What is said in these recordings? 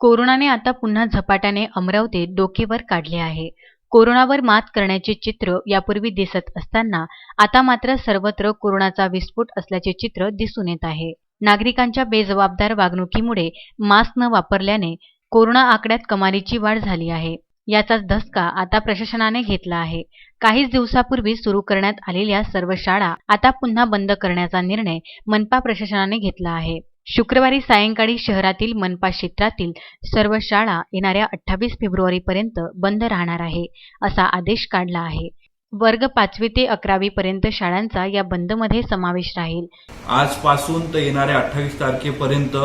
कोरोनाने आता पुन्हा झपाट्याने अमरावतीत डोकेवर काढले आहे. कोरोनावर मात करण्याचे चित्र यापूर्वी दिसत असताना आता मात्र सर्वत्र कोरोनाचा विस्फोट असल्याचे चित्र दिसून येत आहे. नागरिकांच्या बेजबाबदार वागणुकीमुळे मास्क न वापरल्याने कोरोना आकड्यात कमालीची वाढ झाली आहे. याचाच धसका आता प्रशासनाने घेतला आहे. काहीच दिवसापूर्वी सुरू करण्यात आलेल्या सर्व शाळा आता पुन्हा बंद करण्याचा निर्णय मनपा प्रशासनाने घेतला आहे. शुक्रवारी सायंकाळी शहरातील मनपा क्षेत्रातील सर्व शाळा येणाऱ्या अठ्ठावीस फेब्रुवारीपर्यंत बंद राहणार आहे असा आदेश काढला आहे. वर्ग पाचवी ते अकरावी पर्यंत शाळांचा या बंदमध्ये समावेश राहील. आजपासून तर येणाऱ्या अठ्ठावीस तारखेपर्यंत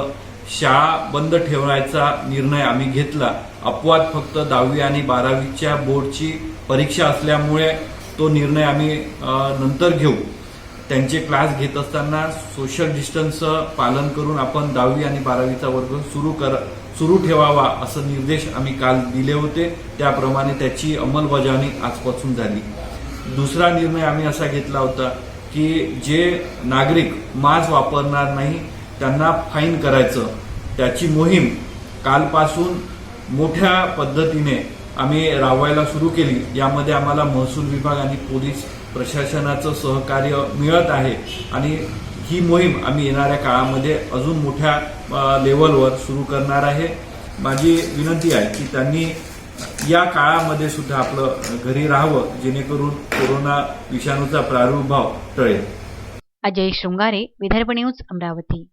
शाळा बंद ठेवण्याचा निर्णय आम्ही घेतला. अपवाद फक्त दहावी आणि बारावीच्या बोर्डची परीक्षा असल्यामुळे तो निर्णय आम्ही नंतर घेऊ. त्यांचे क्लास घेत असताना सोशल डिस्टन्सचं पालन करून आपण दहावी आणि बारावीचा वर्ग सुरू कर सुरू ठेवावा असं निर्देश आम्ही काल दिले होते. त्याप्रमाणे त्याची अंमलबजावणी आजपासून झाली. दुसरा निर्णय आम्ही असा घेतला होता की जे नागरिक मास्क वापरणार नाही त्यांना फाईन करायचं. त्याची मोहीम कालपासून मोठ्या पद्धतीने आम्ही राबवायला सुरू केली. यामध्ये आम्हाला महसूल विभाग आणि पोलीस प्रशासनाचं सहकार्य मिळत आहे. आणि ही मोहीम आम्ही येणाऱ्या काळामध्ये अजून मोठ्या लेवलवर सुरू करणार आहे. माझी विनंती आहे की त्यांनी या काळामध्ये सुद्धा आपलं घरी राहावं जेणेकरून कोरोना विषाणूचा प्रादुर्भाव टळेल. अजय शृंगारे विदर्भ न्यूज अमरावती.